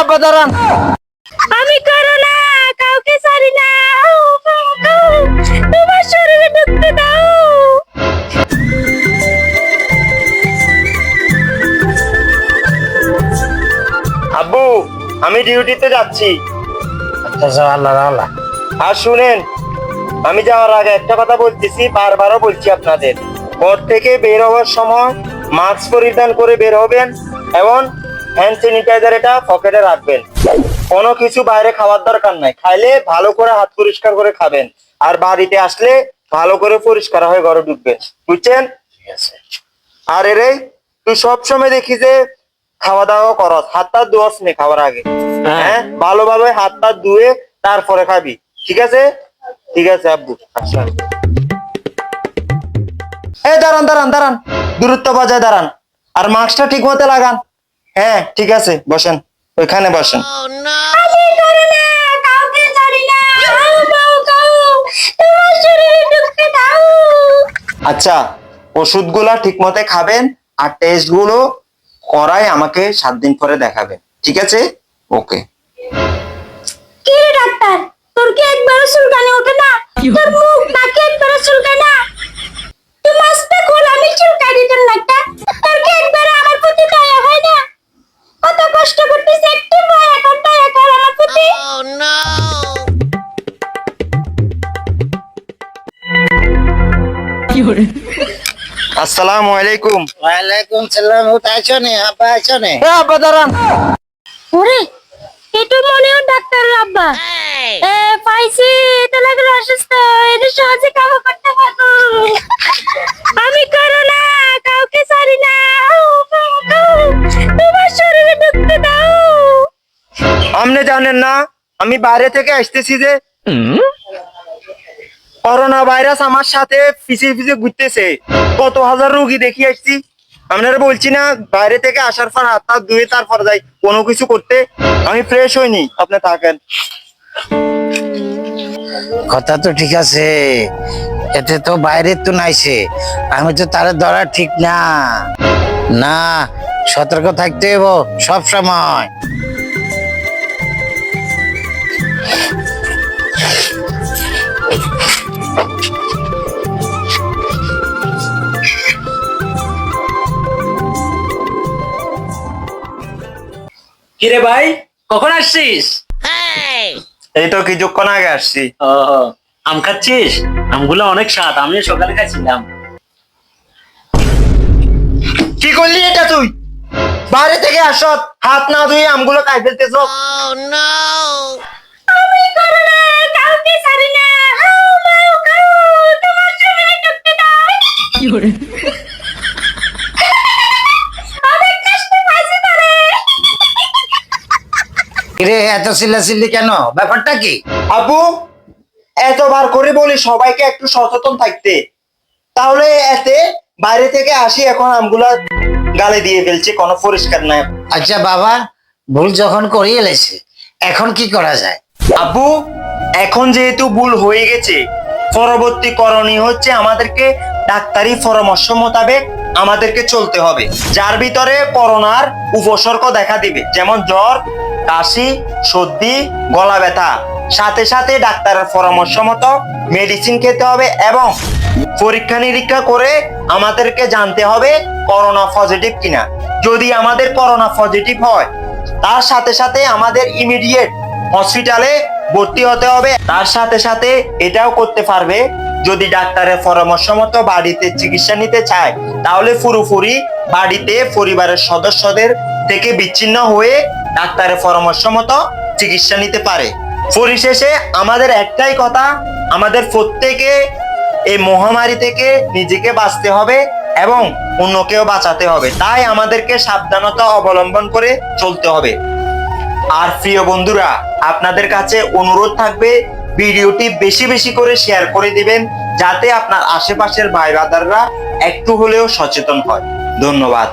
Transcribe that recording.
আব্বা দাঁড়ান আমি করো না কাউকে ছাড়ি না। তোমার শরীরে ঢুকতে দাও। আব্বু আমি ডিউটিতে যাচ্ছি। আচ্ছা যাও আল্লাহ আল্লাহ। আর শুনেন আমি যাওয়ার আগে একটা কথা বলতেছি বারবারও বলছি আপনাদের। ঘর থেকে বের হওয়ার সময় মাস্ক পরিধান করে বের হবেন এবং হ্যান্ড স্যানিটাইজার এটা পকেটে রাখবেন। কোনো কিছু বাইরে খাওয়ার দরকার নাই। খাইলে ভালো করে হাত পরিষ্কার করে খাবেন। আর বাড়িতে আসলে ভালো করে পরিষ্কার হয়ে ঘরে ঢুকবেন। বুঝছেন? আর এরে তুই সবসময় দেখি যে খাওয়া দাওয়া করস। হাতটা ধোয়াস নে খাওয়ার আগে। হ্যাঁ। হ্যাঁ? ভালোভাবে হাতটা ধুয়ে তারপরে খাবি। ঠিক আছে? ঠিক আছে আব্বু। আচ্ছা। এই দাঁড়ান দাঁড়ান দাঁড়ান। দূরত্ব বজায় দাঁড়ান। আর মাস্কটা ঠিক মতো লাগান। হ্যাঁ ঠিক আছে বসেন ওইখানে বসেন। দাও। আচ্ছা ওষুধগুলা ঠিক মতো খাবেন আর টেস্টগুলো করাই আমাকে সাত দিন পরে দেখাবেন ঠিক আছে? ওকে কি ডাক্তার তোর কি একবারও চুলকানি ওঠে না? আসসালামু আলাইকুম। ওয়ালাইকুম সালাম নে? আব্বা আছো নে? এ আব্বা দাঁড়ান। ওরে এটা মনে হয় ডাক্তারের আব্বা। এ পাইছি এটা লাগল অসুস্থ এটা সহজে কাম করতে পারব। আমি করো না কাউকে ছাড়ি না। তোমার শরীরে ঢুকতে দাও। আপনি জানেন না আমি বাইরে থেকে আসতেছি যে। করোনা ভাইরাস আমার সাথে ফিসে ফিসে ঘুরতেছে। কত হাজার রুগী দেখি আসছি। আপনারা বলছি না, বাইরে থেকে আসার পর হাত হাত ধুয়ে তারপর যাই, কোনো কিছু করতে। আমি ফ্রেশ হইনি, আপনি থাকেন। কথা তো ঠিক আছে, এতে তো বাইরে তো নাইছে, আমি তো তারে ধরা ঠিক না। না, সতর্ক থাকতে সব সময়। কিরে ভাই কখন আসছিস? এই। তো কিছুক্ষণ আগে আসছি। ও আম খাচ্ছিস? আমগুলো অনেক স্বাদ আমিও সকালে খাচ্ছিলাম। কি করলি এটা তুই? বাইরে থেকে আস হাত না ধুয়ে আমগুলো খাই ফেলতেছ। আমি করো? কিরে এত চিল্লাচিল্লি কেন? ব্যাপারটা কি? আবু এতবার করে বলি সবাইকে একটু সচেতন থাকতে। তাহলে এতে বাইরে থেকে আসি এখন আমগুলা গালে দিয়ে ফেলছে কোনো পরিষ্কার নাই। আচ্ছা বাবা ভুল যখন করিয়ে এলেছে এখন কি করা যায়? আব্বু এখন যেহেতু ভুল হয়ে গেছে পরবর্তী করণীয় হচ্ছে আমাদেরকে ডাক্তারি পরামর্শ মোতাবেক আমাদেরকে চলতে হবে। যার ভিতরে করোনার উপসর্গ দেখা দিবে, যেমন জ্বর, কাশি, সর্দি, গলা ব্যথা। সাথে সাথে ডাক্তারের পরামর্শ মতো মেডিসিন খেতে হবে এবং পরীক্ষা নিরীক্ষা করে আমাদেরকে জানতে হবে করোনা পজিটিভ কিনা। যদি আমাদের করোনা পজিটিভ হয়, তার সাথে সাথে আমাদের ইমিডিয়েট হসপিটালে ভর্তি হতে হবে। তার সাথে সাথে এটাও করতে পারবে যদি ডাক্তারের পরামর্শ মতো বাড়িতে চিকিৎসা নিতে চায়, তাহলে পুরোপুরি বাড়িতে পরিবারের সদস্যদের থেকে বিচ্ছিন্ন হয়ে ডাক্তারের পরামর্শ মতো চিকিৎসা নিতে পারে। পরিশেষে আমাদের একটাই কথা, আমাদের প্রত্যেকে এই মহামারী থেকে নিজেকে বাঁচতে হবে এবং অন্যকেও বাঁচাতে হবে। তাই আমাদেরকে সাবধানতা অবলম্বন করে চলতে হবে। আর প্রিয় বন্ধুরা, আপনাদের কাছে অনুরোধ থাকবে ভিডিওটি বেশি বেশি করে শেয়ার করে দিবেন, যাতে আপনার আশেপাশের ভাই একটু হলেও সচেতন হয়। ধন্যবাদ।